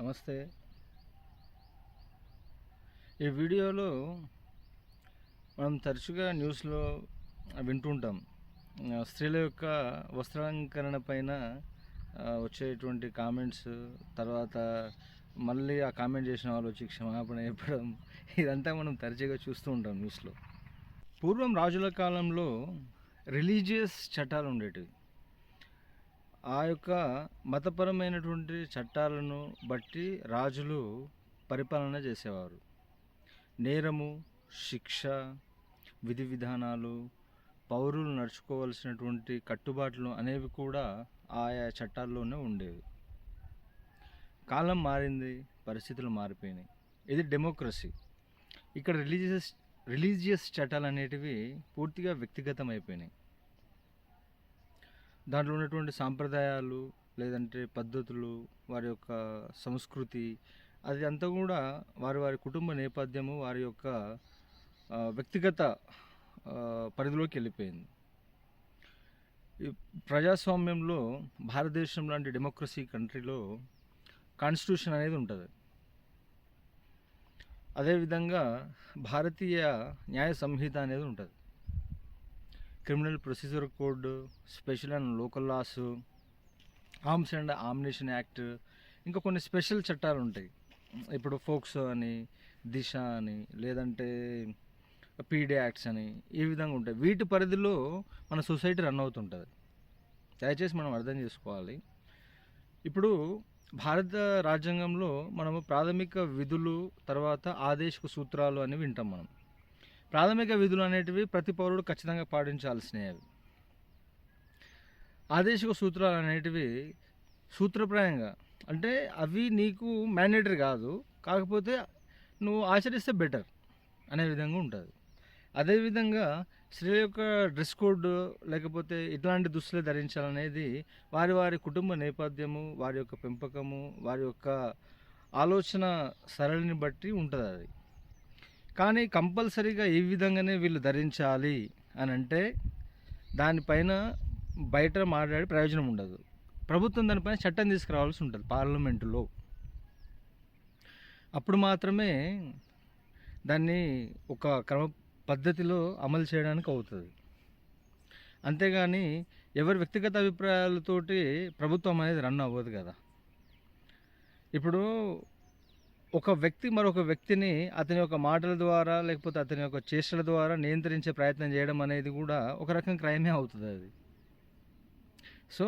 నమస్తే. ఈ వీడియోలో మనం తరచుగా న్యూస్లో వింటుంటాం. స్త్రీల యొక్క వస్త్రాలంకరణ పైన వచ్చేటువంటి కామెంట్స్ తర్వాత మళ్ళీ ఆ కామెంట్ చేసిన వాళ్ళు వచ్చి క్షమాపణ చెప్పడం ఇదంతా మనం తరచుగా చూస్తూ ఉంటాం న్యూస్లో. పూర్వం రాజుల కాలంలో రిలీజియస్ చట్టాలు ఉండేటివి. ఆ యొక్క మతపరమైనటువంటి చట్టాలను బట్టి రాజులు పరిపాలన చేసేవారు. నేరము శిక్ష విధి విధానాలు పౌరులు నడుచుకోవాల్సినటువంటి కట్టుబాట్లు అనేవి కూడా ఆయా చట్టాల్లోనే ఉండేవి. కాలం మారింది పరిస్థితులు మారిపోయినాయి. ఇది డెమోక్రసీ. ఇక్కడ రిలీజియస్ రిలీజియస్ చట్టాలు అనేటివి పూర్తిగా వ్యక్తిగతం అయిపోయినాయి దాంట్లో ఉన్నటువంటి సాంప్రదాయాలు లేదంటే పద్ధతులు వారి యొక్క సంస్కృతి అది అంతా కూడా వారి వారి కుటుంబ నేపథ్యము వారి యొక్క వ్యక్తిగత పరిధిలోకి వెళ్ళిపోయింది. ఈ ప్రజాస్వామ్యంలో భారతదేశం లాంటి డెమోక్రసీ కంట్రీలో కాన్స్టిట్యూషన్ అనేది ఉంటుంది. అదేవిధంగా భారతీయ న్యాయ సంహిత అనేది ఉంటుంది. Criminal procedure code special and local laws arms and ammunition act ఇంకా కొన్ని స్పెషల్ చట్టాలు ఉంటాయి. ఇప్పుడు ఫోక్సో అని దిశ అని లేదంటే పీడీ యాక్ట్స్ అని ఈ విధంగా ఉంటాయి. వీటి పరిధిలో మన సొసైటీ రన్ అవుతుంటుంది. దయచేసి మనం అర్థం చేసుకోవాలి. ఇప్పుడు భారత రాజ్యాంగంలో మనము ప్రాథమిక విధులు తర్వాత ఆదేశిక సూత్రాలు అని వింటాం మనం. ప్రాథమిక విధులు అనేటివి ప్రతి పౌరుడు ఖచ్చితంగా పాటించాల్సినవి. అవి ఆదేశిక సూత్రాలు అనేటివి సూత్రప్రాయంగా అంటే అవి నీకు మ్యాండేటరీ కాదు కాకపోతే నువ్వు ఆచరిస్తే బెటర్ అనే విధంగా ఉంటుంది. అదేవిధంగా స్త్రీల యొక్క డ్రెస్ కోడ్ లేకపోతే ఇట్లాంటి దుస్తులు ధరించాలనేది వారి వారి కుటుంబ నేపథ్యము వారి యొక్క పెంపకము వారి యొక్క ఆలోచన సరళిని బట్టి ఉంటుంది అది కానీ కంపల్సరీగా ఈ విధంగానే వీళ్ళు ధరించాలి అని అంటే దానిపైన బయట మాట్లాడే ప్రయోజనం ఉండదు. ప్రభుత్వం దానిపైన చట్టం తీసుకురావాల్సి ఉంటుంది పార్లమెంటులో. అప్పుడు మాత్రమే దాన్ని ఒక క్రమ పద్ధతిలో అమలు చేయడానికి అవుతుంది. అంతేగాని ఎవరి వ్యక్తిగత అభిప్రాయాలతోటి ప్రభుత్వం అనేది రన్ అవ్వదు కదా. ఇప్పుడు ఒక వ్యక్తి మరొక వ్యక్తిని అతని యొక్క మాటల ద్వారా లేకపోతే అతని యొక్క చేష్టల ద్వారా నియంత్రించే ప్రయత్నం చేయడం అనేది కూడా ఒక రకం క్రైమే అవుతుంది అది. సో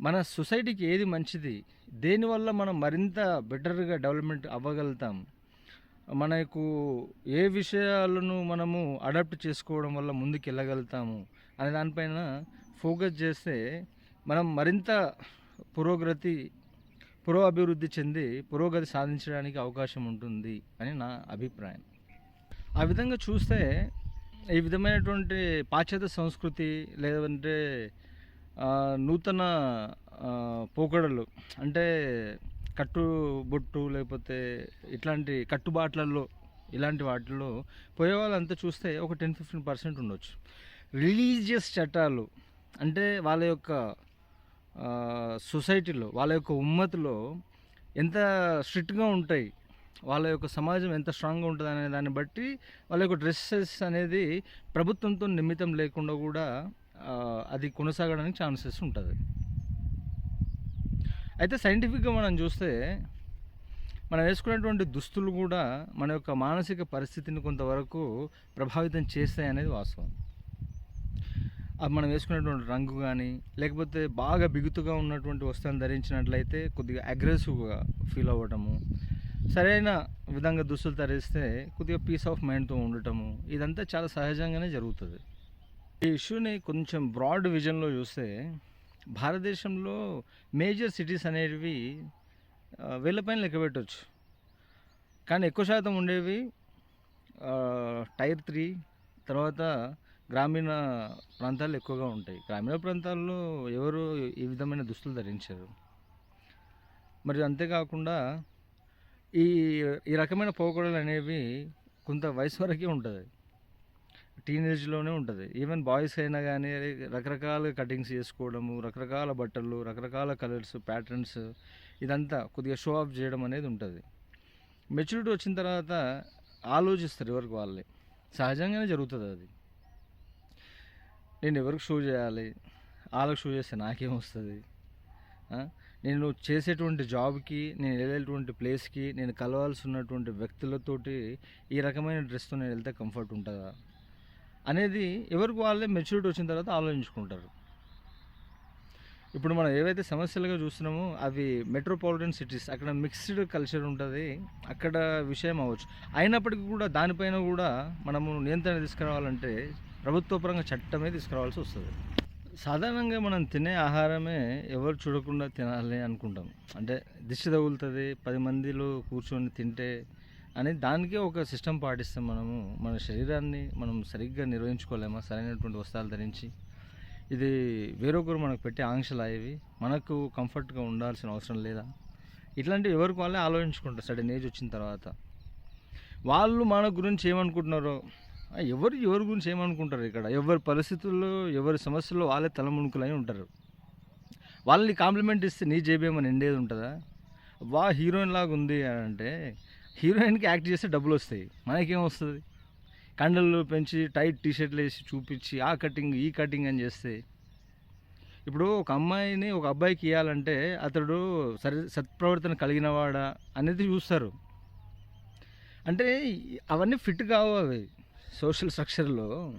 మన సొసైటీకి ఏది మంచిది? దేనివల్ల మనం మరింత బెటర్గా డెవలప్మెంట్ అవ్వగలుగుతాం? మనకు ఏ విషయాలను మనము అడాప్ట్ చేసుకోవడం వల్ల ముందుకు వెళ్ళగలుగుతాము అనే దానిపైన ఫోకస్ చేస్తే మనం మరింత పురోగతి పురో అభివృద్ధి చెంది పురోగతి సాధించడానికి అవకాశం ఉంటుంది అని నా అభిప్రాయం. ఆ విధంగా చూస్తే ఈ విధమైనటువంటి పాశ్చాత్య సంస్కృతి లేదంటే నూతన పోకడలు అంటే కట్టుబొట్టు లేకపోతే ఇట్లాంటి కట్టుబాట్లలో ఇలాంటి వాటిల్లో పోయే వాళ్ళంతా చూస్తే ఒక టెన్ ఫిఫ్టీన్ పర్సెంట్ ఉండొచ్చు. రిలీజియస్ చట్టాలు అంటే వాళ్ళ యొక్క సొసైటీలో వాళ్ళ యొక్క ఉమ్మతిలో ఎంత స్ట్రిక్ట్గా ఉంటాయి వాళ్ళ యొక్క సమాజం ఎంత స్ట్రాంగ్గా ఉంటుంది అనే దాన్ని బట్టి వాళ్ళ యొక్క డ్రెస్సెస్ అనేది ప్రభుత్వంతో నిమిత్తం లేకుండా కూడా అది కొనసాగడానికి ఛాన్సెస్ ఉంటుంది. అయితే సైంటిఫిక్గా మనం చూస్తే మనం వేసుకునేటువంటి దుస్తులు కూడా మన యొక్క మానసిక పరిస్థితిని కొంతవరకు ప్రభావితం చేస్తాయి అనేది వాస్తవం. అది మనం వేసుకునేటువంటి రంగు కానీ లేకపోతే బాగా బిగుతుగా ఉన్నటువంటి వస్తువులను ధరించినట్లయితే కొద్దిగా అగ్రెసివ్గా ఫీల్ అవ్వటము సరైన విధంగా దుస్తులు ధరిస్తే కొద్దిగా పీస్ ఆఫ్ మైండ్తో ఉండటము ఇదంతా చాలా సహజంగానే జరుగుతుంది. ఈ ఇష్యూని కొంచెం బ్రాడ్ విజన్లో చూస్తే భారతదేశంలో మేజర్ సిటీస్ అనేవి ఆ, వేళ్ళపైన లెక్క పెట్టవచ్చు కానీ ఎక్కువ శాతం ఉండేవి టైర్ త్రీ తర్వాత గ్రామీణ ప్రాంతాలు ఎక్కువగా ఉంటాయి. గ్రామీణ ప్రాంతాల్లో ఎవరు ఈ విధమైన దుస్తులు ధరించారు. మరి అంతేకాకుండా ఈ ఈ రకమైన పోకడలు అనేవి కొంత వయసు వరకే ఉంటుంది. టీనేజ్లోనే ఉంటుంది. ఈవెన్ బాయ్స్ అయినా కానీ రకరకాల కటింగ్స్ చేసుకోవడము రకరకాల బట్టలు రకరకాల కలర్స్ ప్యాటర్న్స్ ఇదంతా కొద్దిగా షో ఆఫ్ చేయడం అనేది ఉంటుంది. మెచ్యూరిటీ వచ్చిన తర్వాత ఆలోచిస్తారు ఎవరికి వాళ్ళే. సహజంగానే జరుగుతుంది అది. నేను ఎవరికి షో చేయాలి? వాళ్ళకి షో చేస్తే నాకేం వస్తుంది? నేను చేసేటువంటి జాబ్కి నేను వెళ్ళేటువంటి ప్లేస్కి నేను కలవాల్సి ఉన్నటువంటి వ్యక్తులతోటి ఈ రకమైన డ్రెస్తో నేను వెళ్తే కంఫర్ట్ ఉంటుందా? అనేది ఎవరికి వాళ్ళే మెచ్యూరిటీ వచ్చిన తర్వాత ఆలోచించుకుంటారు. ఇప్పుడు మనం ఏవైతే సమస్యలుగా చూస్తున్నామో అవి మెట్రోపాలిటన్ సిటీస్ అక్కడ మిక్స్డ్ కల్చర్ ఉంటుంది అక్కడ విషయం అవ్వచ్చు. అయినప్పటికీ కూడా దానిపైన కూడా మనము నియంత్రణ తీసుకురావాలంటే ప్రభుత్వపరంగా చట్టమే తీసుకురావాల్సి వస్తుంది. సాధారణంగా మనం తినే ఆహారమే ఎవరు చూడకుండా తినాలి అనుకుంటాం. అంటే దిష్టి తగులుతుంది పది మందిలో కూర్చొని తింటే అని దానికే ఒక సిస్టమ్ పాటిస్తే మనము. మన శరీరాన్ని మనం సరిగ్గా నిర్వహించుకోలేమా? సరైనటువంటి వస్త్రాలు ధరించి. ఇది వేరొకరు మనకు పెట్టే ఆంక్షలు అయ్యేవి మనకు కంఫర్ట్గా ఉండాల్సిన అవసరం లేదా? ఇట్లాంటివి ఎవరికి వాళ్ళే ఆలోచించుకుంటారు. సడన్ ఏజ్ వచ్చిన తర్వాత. వాళ్ళు మన గురించి ఏమనుకుంటున్నారో ఎవరు ఎవరి గురించి ఏమనుకుంటారు ఇక్కడ? ఎవరి పరిస్థితుల్లో ఎవరి సమస్యల్లో వాళ్ళే తలమునుకులై ఉంటారు. వాళ్ళని కాంప్లిమెంట్ ఇస్తే నీ జేబేమని ఎండేది ఉంటుందా? వా హీరోయిన్ లాగా ఉంది అని అంటే హీరోయిన్కి యాక్ట్ చేస్తే డబ్బులు వస్తాయి. మనకేం వస్తుంది? కండలు పెంచి టైట్ టీ షర్ట్లు వేసి చూపించి ఆ కటింగ్ ఈ కటింగ్ అని చేస్తే. ఇప్పుడు ఒక అమ్మాయిని ఒక అబ్బాయికి ఇవ్వాలంటే అతడు సరి సత్ప్రవర్తన కలిగినవాడా అనేది చూస్తారు. అంటే అవన్నీ ఫిట్ కావు అవి. సోషల్ స్ట్రక్చర్లో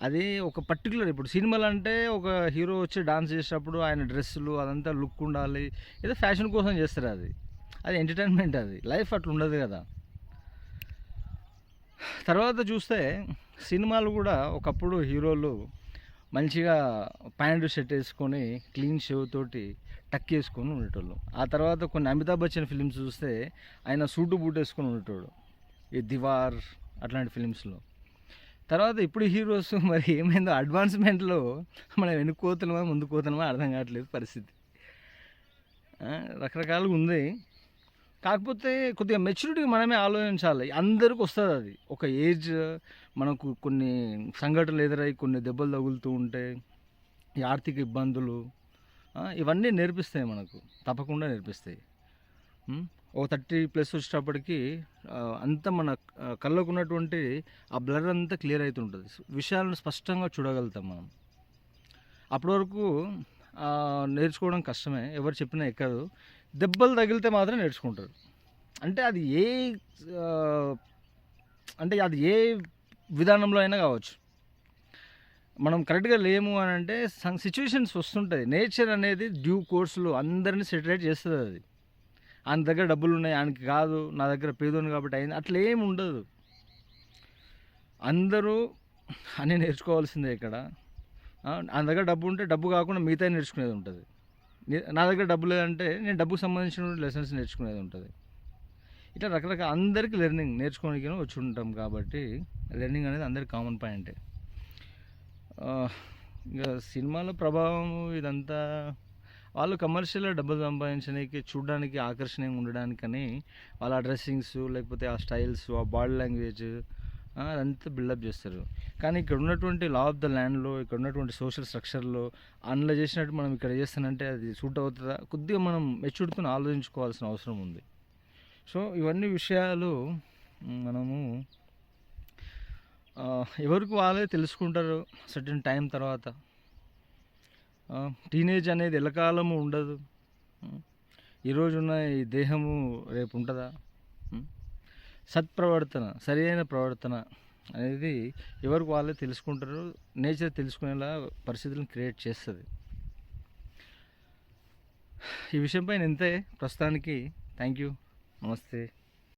అది ఒక పర్టికులర్ ఇప్పుడు సినిమాలు అంటే ఒక హీరో వచ్చి డాన్స్ చేసేటప్పుడు ఆయన డ్రెస్సులు అదంతా లుక్ ఉండాలి ఏదో ఫ్యాషన్ కోసం చేస్తారు అది. అది ఎంటర్టైన్మెంట్ అది. లైఫ్ అట్లా ఉండదు కదా. తర్వాత చూస్తే సినిమాలు కూడా ఒకప్పుడు హీరోలు మంచిగా ప్యాంటు షర్ట్ వేసుకొని క్లీన్ షేవ్ తోటి టక్ వేసుకొని ఉండేటోళ్ళు. ఆ తర్వాత కొన్ని అమితాబ్ బచ్చన్ ఫిలిమ్స్ చూస్తే ఆయన సూటు బూట్ వేసుకొని ఉండేటోడు. ఈ దివార్ అట్లాంటి ఫిలిమ్స్లో. తర్వాత ఇప్పుడు హీరోస్ మరి ఏమైందో అడ్వాన్స్మెంట్లో మనం వెనుకోతున్నామా ముందు కోతున్నామా అర్థం కావట్లేదు పరిస్థితి. రకరకాలుగా ఉంది. కాకపోతే కొద్దిగా మెచ్యూరిటీ మనమే ఆలోచించాలి. అందరికి వస్తుంది అది. ఒక ఏజ్ మనకు కొన్ని సంఘటనలు ఎదురై కొన్ని దెబ్బలు తగులుతూ ఉంటే ఈ ఆర్థిక ఇబ్బందులు ఇవన్నీ నేర్పిస్తాయి మనకు. తప్పకుండా నేర్పిస్తాయి. ఒక థర్టీ ప్లస్ వచ్చేటప్పటికి అంతా మన కళ్ళకు ఉన్నటువంటి ఆ బ్లర్ అంతా క్లియర్ అవుతుంటుంది విషయాలను స్పష్టంగా చూడగలుగుతాం మనం. అప్పటి వరకు నేర్చుకోవడం కష్టమే. ఎవరు చెప్పినా ఎక్కదు. దెబ్బలు తగిలితే మాత్రం నేర్చుకుంటారు. అంటే అది ఏ అంటే అది ఏ విధానంలో అయినా కావచ్చు. మనం కరెక్ట్గా లేము అని అంటే సిచ్యువేషన్స్ వస్తుంటాయి. నేచర్ అనేది డ్యూ కోర్సులు అందరినీ సెటరేట్ చేస్తుంది అది. ఆయన దగ్గర డబ్బులు ఉన్నాయి ఆయనకి కాదు నా దగ్గర పేదోని కాబట్టి అయింది. అట్లా ఏమి ఉండదు. అందరూ అన్నీ నేర్చుకోవాల్సిందే ఇక్కడ. ఆయన దగ్గర డబ్బు ఉంటే డబ్బు కాకుండా మిగతా నేర్చుకునేది ఉంటుంది. నా దగ్గర డబ్బు లేదంటే నేను డబ్బుకు సంబంధించిన లెసన్స్ నేర్చుకునేది ఉంటుంది. ఇట్లా రకరకాల అందరికీ లెర్నింగ్ నేర్చుకోవడానికి వచ్చి ఉంటాం కాబట్టి లెర్నింగ్ అనేది అందరికి కామన్ పాయింటే ఇంకా సినిమాల ప్రభావం ఇదంతా వాళ్ళు కమర్షియల్గా డబ్బులు సంపాదించడానికి చూడడానికి ఆకర్షణీయంగా ఉండడానికని వాళ్ళ డ్రెస్సింగ్స్ లేకపోతే ఆ స్టైల్స్ ఆ బాడీ లాంగ్వేజ్ అదంతా బిల్డప్ చేస్తారు. కానీ ఇక్కడ ఉన్నటువంటి లా ఆఫ్ ద ల్యాండ్లో ఇక్కడ ఉన్నటువంటి సోషల్ స్ట్రక్చర్లో అందులో చేసినట్టు మనం ఇక్కడ చేస్తానంటే అది సూట్ అవుతుందా? కొద్దిగా మనం మెచ్యూర్తో ఆలోచించుకోవాల్సిన అవసరం ఉంది. సో ఇవన్నీ విషయాలు మనము ఎవరికి వాళ్ళే తెలుసుకుంటారు సర్టన్ టైం తర్వాత. టీనేజ్ అనేది ఎల్లకాలము ఉండదు. ఈరోజున్న ఈ దేహము రేపు ఉంటుందా? సత్ప్రవర్తన సరైన ప్రవర్తన అనేది ఎవరికి వాళ్ళే తెలుసుకుంటారు నేచర్ తెలుసుకునేలా పరిస్థితులను క్రియేట్ చేస్తుంది. ఈ విషయంపై ఇంతే. ప్రస్తుతానికి థ్యాంక్ యూ నమస్తే.